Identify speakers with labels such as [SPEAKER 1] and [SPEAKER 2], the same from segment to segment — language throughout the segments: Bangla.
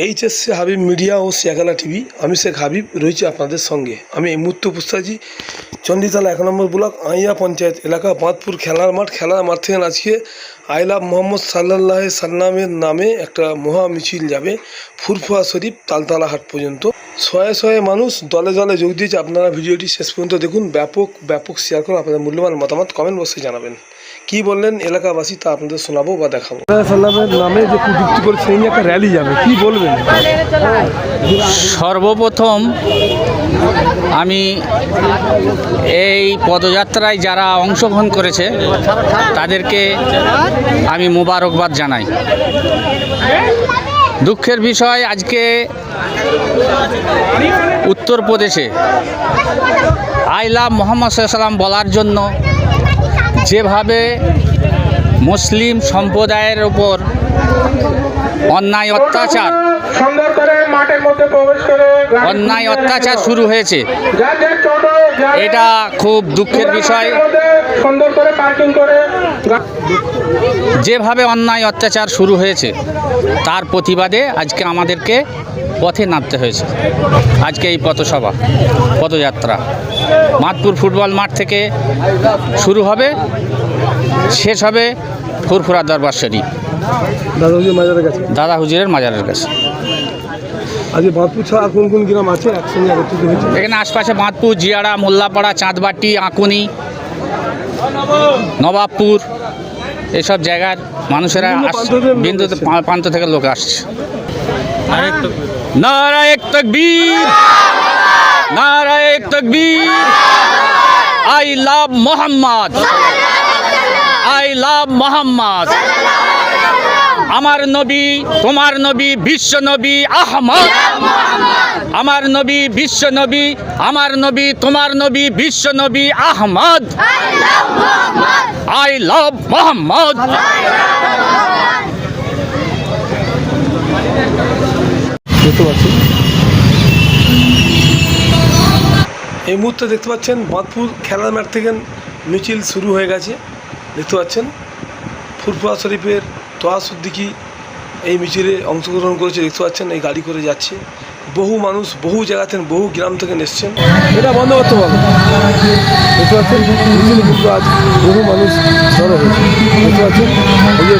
[SPEAKER 1] এইচএসসি হাবিব মিডিয়া ও শিয়াখালা টিভি আমি শেখ হাবিব রয়েছি আপনাদের সঙ্গে। আমি এই মুহূর্তে আছি চণ্ডীতলা এক নম্বর ব্লক, আইয়া পঞ্চায়েত এলাকা, বাঁধপুর খেলার মাঠ। খেলার মাঠ থেকে আজকে আই লাভ মোহাম্মদ সাল্লাহ সাল্লামের নামে একটা মহা মিছিল যাবে ফুরফুয়া শরীফ, তালতলা হাট পর্যন্ত। শয়ে শয়ে মানুষ দলে দলে যোগ দিয়েছে। আপনারা ভিডিওটি শেষ পর্যন্ত দেখুন। ব্যাপক ব্যাপক শেয়ার করুন। আপনাদের মূল্যবান মতামত কমেন্ট বক্সে জানাবেন। কি বললেন এলাকাবাসী তা আপনাদের শোনাবো বা দেখাবো? সাল্লামের নামে যে কুযুক্তি করে সেই নিয়ে একটা র্যালি যাবে কি বলবেন?
[SPEAKER 2] সর্বপ্রথম আমি এই পদযাত্রায় যারা অংশগ্রহণ করেছে তাদেরকে আমি মোবারকবাদ জানাই। দুঃখের বিষয় আজকে উত্তরপ্রদেশে আই লাভ মোহাম্মদ সাল্লাম বলার জন্য যেভাবে মুসলিম সম্প্রদায়ের ওপর অন্যায় অত্যাচার অন্যায় অত্যাচার শুরু হয়েছে। এটা খুব দুঃখের বিষয়।
[SPEAKER 3] সুন্দর করে পার্কিং করে
[SPEAKER 2] যেভাবে অন্যায় অত্যাচার শুরু হয়েছে তার প্রতিবাদে আজকে আমাদেরকে পথে নামতে হয়েছে। আজকে এই পথসভা পদযাত্রা মাতপুর ফুটবল মাঠ থেকে শুরু হবে শেষ হবে ফুরফুরা দরবার শরীফ।
[SPEAKER 1] দাদাজি মাজারের কাছে?
[SPEAKER 2] দাদা হুজুরের মাজারের কাছে।
[SPEAKER 1] আজকে বাঁধপুর ছাড়া কোন কোন গ্রাম আছে? একসঙ্গে
[SPEAKER 2] এখানে আশপাশে বাঁধপুর জিয়াড়া মোল্লাপাড়া চাঁদবাটি আঁকুনি নবাবপুর এসব জায়গার মানুষেরা আসছে
[SPEAKER 1] বিভিন্ন
[SPEAKER 2] বিন্দু
[SPEAKER 1] প্রান্ত থেকে লোক
[SPEAKER 2] প্রান্ত থেকে লোক আসছে। নারায়ক তকবীর। নারায়ক তকবীর। I love Mohammad. I love Mohammad. আমার নবী, তোমার নবী, বিশ্ব নবী আহমদ। আমার নবী, বিশ্ব নবী, আমার নবী, তোমার নবী, বিশ্ব নবী আহমদ। I love Mohammad.
[SPEAKER 1] এই মুহূর্তে দেখতে পাচ্ছেন বাঁধপুর খেলার মাঠ থেকে মিছিল শুরু হয়ে গেছে। দেখতে পাচ্ছেন? ফুরফুরা শরীফের তোয়াসুদ্দিকি এই মিছিলে অংশগ্রহণ করেছে, দেখতে পাচ্ছেন, এই গাড়ি করে যাচ্ছে। বহু মানুষ বহু জায়গা থেকে, বহু গ্রাম থেকে এসছেন। এটা বন্ধ করতে পাচ্ছেন কিন্তু আজ বহু মানুষ জড়ো হয়েছে। দেখতে পাচ্ছেন এই যে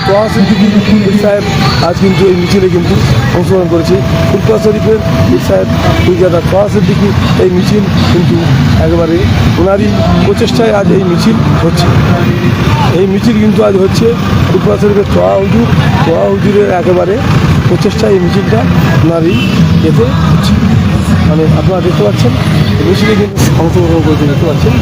[SPEAKER 1] সাহেব আজ কিন্তু এই মিছিলে কিন্তু অংশগ্রহণ করেছে। ফুরফুয়া শরীফের পীর সাহেব পূজাদা তোয়া সিদ্দিকি এই মিছিল কিন্তু একেবারে ওনারই প্রচেষ্টায় আজ এই মিছিল হচ্ছে। এই মিছিল কিন্তু আজ হচ্ছে ফুরফুয়া শরীফের তোয়া হুজুর তোয়া হুজুরের একেবারে প্রচেষ্টায় এই মিছিলটা, নারী এতে মানে আপনারা দেখতে পাচ্ছেন মিছিলে কিন্তু অংশগ্রহণ করতে দেখতে পাচ্ছেন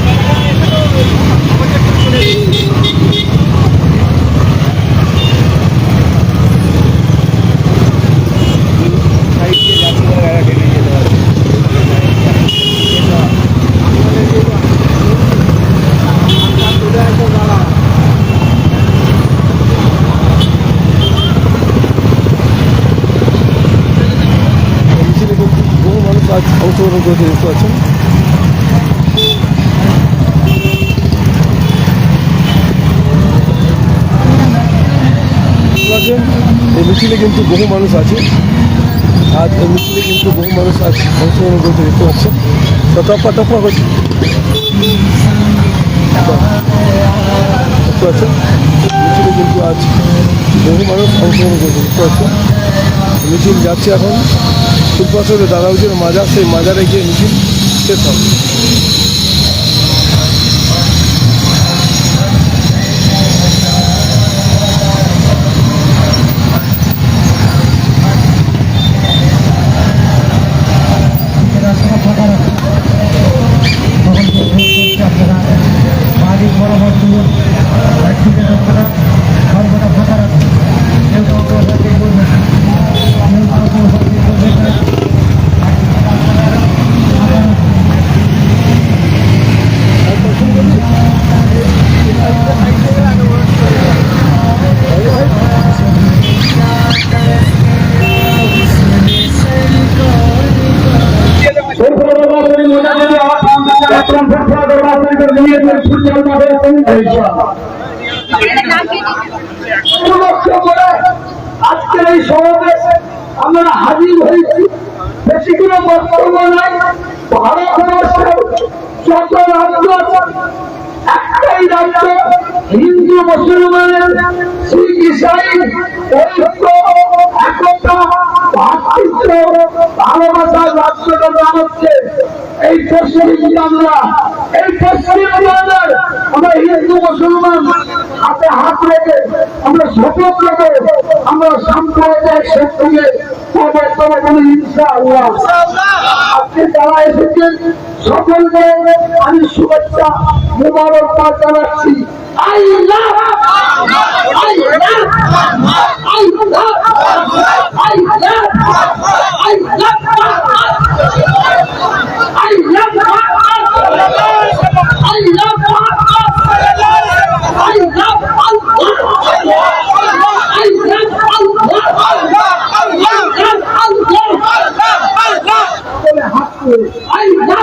[SPEAKER 1] এই মিছিলে কিন্তু মানুষ অংশগ্রহণ করেছে এই মিছিলে কিন্তু বহু মানুষ আছে। আজ এই মিছিলে কিন্তু বহু মানুষ আজ অংশগ্রহণ করতে দেখতে পাচ্ছেন টপা টপা করছে পাচ্ছেন মিছিলে কিন্তু আজ বহু মানুষ অংশগ্রহণ করছে দেখতে পাচ্ছেন মিছিল যাচ্ছে এখন। ফুলপাশে দাদাউজের মাজার সেই মাজারে গিয়ে মিছিল শেষ হবে।
[SPEAKER 3] করে আজকের এই সমাবেশ আমরা
[SPEAKER 4] আমরা হাজির হয়েছি বেশি কোনো বক্তব্য নাই ভারতবর্ষের একটাই রাজ্য হিন্দু মুসলমানের শিখ ইসাই ঐক্য একতা ভাতৃত্ব ভালোবাসার রাজ্যটা নাম হচ্ছে এই পশ্চিম বাংলা এই পশ্চিম বাংলার আমরা হিন্দু মুসলমান হাতে হাত রেখে আমরা শপথ রেখে আমরা সাম্প্রদায়িক শক্তিকে আমি শুভেচ্ছা মুবারকবাদ জানাচ্ছি। I love! I love! I I I love আমরা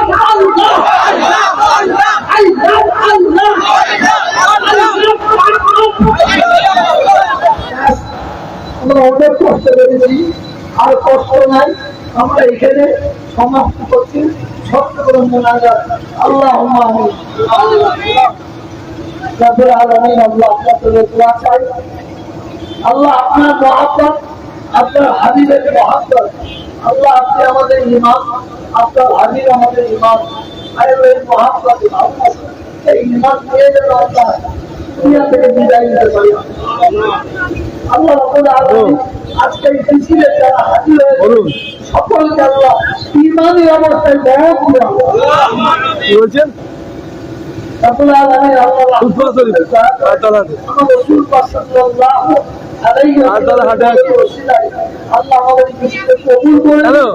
[SPEAKER 4] কষ্ট করেছি, আর কষ্ট নাই। আমরা এখানে সমাপ্ত করছি। করে মোনাজাত আল্লাহ রব্বুল আলামিন আল্লাহ আপনাদের দোয়া চাই। আল্লাহ আপনার মহাব্বত, আপনার হাবিবের মহাব্বত আল্লাহ আপনি আমাদের ইমাম আপনার হাবিব আমাদের ইমাম আর মহাব্বত ভাবনা এই ইমান পেয়ে যেন আল্লাহ দুনিয়া থেকে বিদায় নিতে পারি। আল্লাহ রব্বুল আলামিন আজকে এই মিছিলে যারা হাজির হয়েছে সকলকে আল্লাহ ইমানি অবস্থায় বহন করে
[SPEAKER 1] কি বলছেন?
[SPEAKER 4] রব্বুল আলামিন আল্লাহ
[SPEAKER 1] আল্লাহ হাটে
[SPEAKER 4] আল্লাহ
[SPEAKER 1] হ্যালো।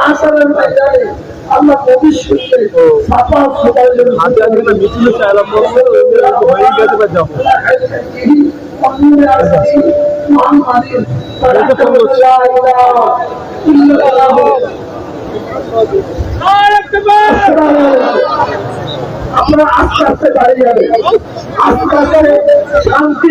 [SPEAKER 4] আর ময়দানে আল্লাহ ভবিষ্যতে সাফা সবার জন্য
[SPEAKER 1] হাতে আজকে না মিছিল চাইলাম হয়ে গেছে বা যাব।
[SPEAKER 4] আমরা আস্তে আস্তে দাঁড়িয়ে যাবে। আস্তে আস্তে শান্তি